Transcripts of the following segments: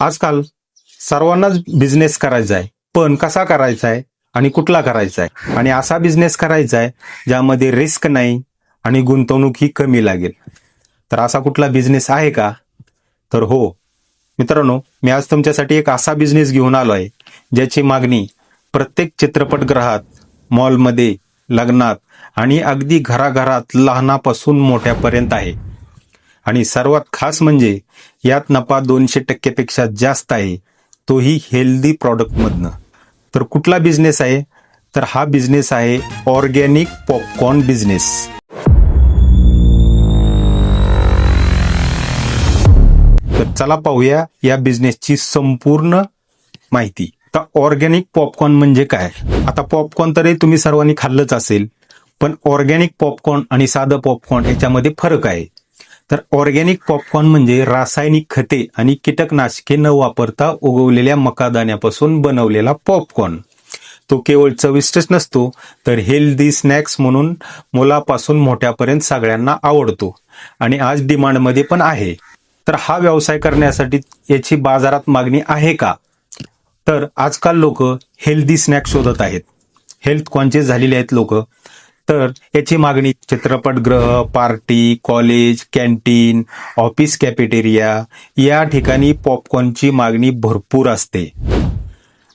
आजकाल सर्वांनाच बिझनेस करायचा आहे. पण कसा करायचा आहे आणि कुठला करायचा आहे? आणि असा बिझनेस करायचा आहे ज्यामध्ये रिस्क नाही आणि गुंतवणूक ही कमी लागेल. तर असा कुठला बिझनेस आहे का? तर हो. मित्रांनो मी आज तुमच्यासाठी एक असा बिझनेस घेऊन आलो आहे ज्याची मागणी प्रत्येक चित्रपटगृहात मॉलमध्ये लग्नात आणि अगदी घराघरात लहानापासून मोठ्यापर्यंत आहे. आणि सर्वात खास म्हणजे यात नफा दोनशे टक्क्यापेक्षा जास्त आहे. तोही हेल्दी प्रॉडक्टमधनं तर कुठला बिझनेस आहे? तर हा बिझनेस आहे ऑर्गॅनिक पॉपकॉर्न बिझनेस तर चला पाहूया या बिझनेसची संपूर्ण माहिती. आता ऑर्गॅनिक पॉपकॉर्न म्हणजे काय? आता पॉपकॉर्न तरी तुम्ही सर्वांनी खाल्लंच असेल पण ऑर्गॅनिक पॉपकॉर्न आणि साधं पॉपकॉर्न याच्यामध्ये फरक आहे. तर ऑर्गॅनिक पॉपकॉर्न म्हणजे रासायनिक खते आणि कीटकनाशके न वापरता उगवलेल्या मकादाण्यापासून बनवलेला पॉपकॉर्न. तो केवळ चविष्टच नसतो तर हेल्दी स्नॅक्स म्हणून मुलापासून मोठ्यापर्यंत सगळ्यांना आवडतो आणि आज डिमांडमध्ये पण आहे. तर हा व्यवसाय करण्यासाठी याची बाजारात मागणी आहे का? तर आजकाल लोक हेल्दी स्नॅक्स शोधत आहेत. हेल्थ कॉन्शियस झालेले आहेत लोक. तर याची मागणी चित्रपटगृह party college canteen office cafeteria या ठिकाणी पॉपकॉर्नची मागणी भरपूर असते.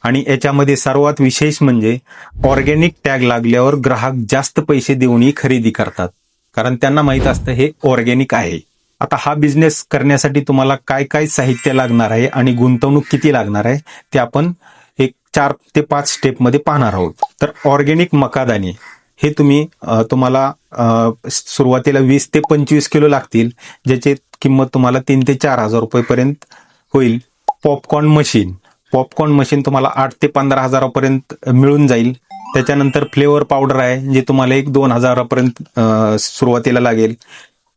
आणि याच्यामध्ये सर्वात विशेष म्हणजे ऑर्गॅनिक टॅग लागल्यावर ग्राहक जास्त पैसे देऊनही खरेदी करतात. कारण त्यांना माहीत असतं हे ऑर्गॅनिक आहे. आता हा बिझनेस करण्यासाठी तुम्हाला काय काय साहित्य लागणार आहे आणि गुंतवणूक किती लागणार आहे ते आपण एक चार ते पाच स्टेपमध्ये पाहणार आहोत. तर ऑर्गॅनिक मकादानी हे तुम्ही तुम्हाला सुरुवातीला वीस ते पंचवीस किलो लागतील ज्याची किंमत तुम्हाला तीन ते चार हजार रुपयेपर्यंत होईल. पॉपकॉर्न मशीन पॉपकॉर्न मशीन तुम्हाला आठ ते पंधरा हजारापर्यंत मिळून जाईल. त्याच्यानंतर फ्लेवर पावडर आहे जे तुम्हाला एक दोन हजारापर्यंत सुरुवातीला लागेल.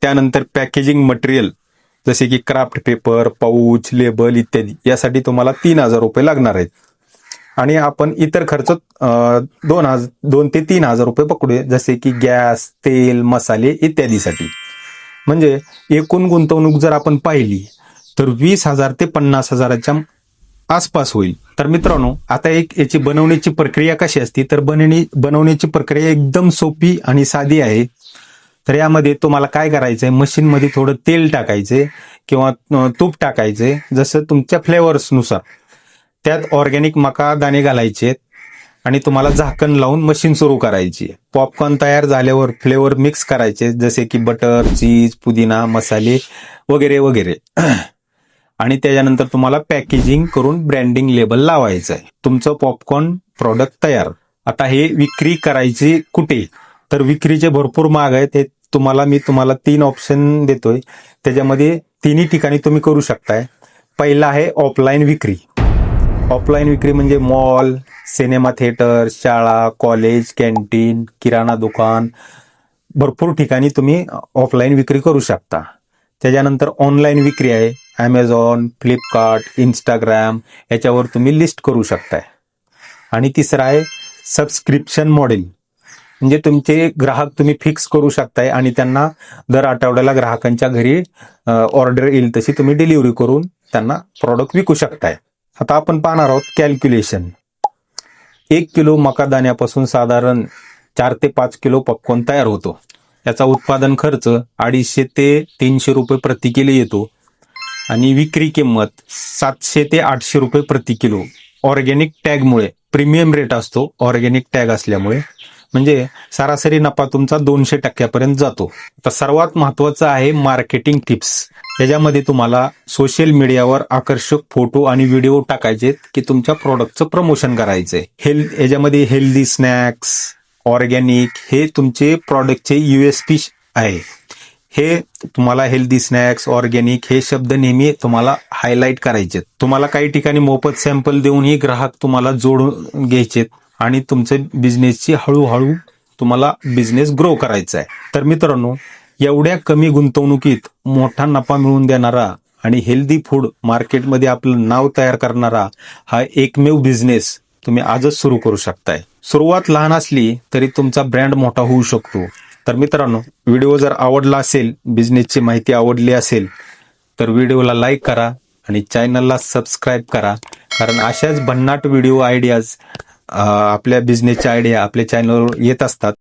त्यानंतर पॅकेजिंग मटेरियल जसे की क्राफ्ट पेपर पाऊच लेबल इत्यादी यासाठी तुम्हाला तीन हजार रुपये लागणार आहेत. आणि आपण इतर खर्च दोन हजार दोन ते तीन हजार रुपये पकडूया जसे की गॅस तेल मसाले इत्यादीसाठी. म्हणजे एकूण गुंतवणूक जर आपण पाहिली तर वीस हजार ते पन्नास हजाराच्या आसपास होईल. तर मित्रांनो आता एक याची बनवण्याची प्रक्रिया कशी असते तर बनवणी बनवण्याची प्रक्रिया एकदम सोपी आणि साधी आहे. तर यामध्ये तुम्हाला काय करायचंय मशीनमध्ये थोडं तेल टाकायचे किंवा तूप टाकायचे जसं तुमच्या फ्लेवर्सनुसार त्यात ऑर्गॅनिक मका दाणे घालायचे आणि तुम्हाला झाकण लावून मशीन सुरू करायची पॉपकॉर्न तयार झाल्यावर फ्लेवर मिक्स करायचे जसे की बटर चीज पुदिना मसाले वगैरे वगैरे. आणि त्याच्यानंतर तुम्हाला पॅकेजिंग करून ब्रँडिंग लेबल लावायचं आहे. तुमचं पॉपकॉर्न प्रॉडक्ट तयार. आता हे विक्री करायची कुठे? तर विक्रीचे भरपूर माग आहेत. ते तुम्हाला मी तुम्हाला तीन ऑप्शन देतोय. त्याच्यामध्ये तिन्ही ठिकाणी तुम्ही करू शकताय. पहिला आहे ऑफलाईन विक्री. ऑफलाईन विक्री म्हणजे मॉल सिनेमा थिएटर शाळा कॉलेज कॅन्टीन किराणा दुकान भरपूर ठिकाणी तुम्ही ऑफलाईन विक्री करू शकता. त्याच्यानंतर ऑनलाईन विक्री आहे. ॲमेझॉन फ्लिपकार्ट इंस्टाग्राम याच्यावर तुम्ही लिस्ट करू शकताय. आणि तिसरं आहे सबस्क्रिप्शन मॉडेल म्हणजे तुमचे ग्राहक तुम्ही फिक्स करू शकताय आणि त्यांना दर आठवड्याला ग्राहकांच्या घरी ऑर्डर येईल तशी तुम्ही डिलिव्हरी करून त्यांना प्रॉडक्ट विकू शकताय. आता आपण पाहणार आहोत कॅल्क्युलेशन एक किलो मका दाण्यापासून साधारण चार ते पाच किलो पॉपकॉर्न तयार होतो. याचा उत्पादन खर्च अडीचशे ते तीनशे रुपये प्रति किलो येतो. आणि विक्री किंमत सातशे ते आठशे रुपये प्रति किलो. ऑर्गॅनिक टॅगमुळे प्रीमियम रेट असतो. ऑर्गॅनिक टॅग असल्यामुळे म्हणजे सरासरी नफा तुमचा दोनशे टक्क्यापर्यंत जातो. तर सर्वात महत्वाचं आहे मार्केटिंग टिप्स याच्यामध्ये तुम्हाला सोशल मीडियावर आकर्षक फोटो आणि व्हिडिओ टाकायचे की तुमच्या प्रॉडक्टचं प्रमोशन करायचंय. हेल्थ याच्यामध्ये हेल्दी स्नॅक्स ऑर्गॅनिक हे तुमचे प्रॉडक्टचे युएसपी आहे. हे तुम्हाला हेल्दी स्नॅक्स ऑर्गॅनिक हे शब्द नेहमी तुम्हाला हायलाईट करायचे तुम्हाला काही ठिकाणी मोफत सॅम्पल देऊनही ग्राहक तुम्हाला जोडून घ्यायचेत. आणि तुमचे बिझनेसची हळूहळू तुम्हाला बिझनेस ग्रो करायचा आहे तर मित्रांनो एवढ्या कमी गुंतवणुकीत मोठा नफा मिळवून देणारा आणि हेल्दी फूड मार्केटमध्ये आपलं नाव तयार करणारा हा एकमेव बिझनेस तुम्ही आजच सुरू करू शकताय. सुरुवात लहान असली तरी तुमचा ब्रँड मोठा होऊ शकतो. तर मित्रांनो व्हिडिओ जर आवडला असेल बिझनेसची माहिती आवडली असेल तर व्हिडिओला लाईक करा आणि चॅनलला सबस्क्राईब करा. कारण अशाच भन्नाट व्हिडिओ आयडियाज आपल्या बिझनेसच्या आयडिया आपल्या चॅनलवर येत असतात.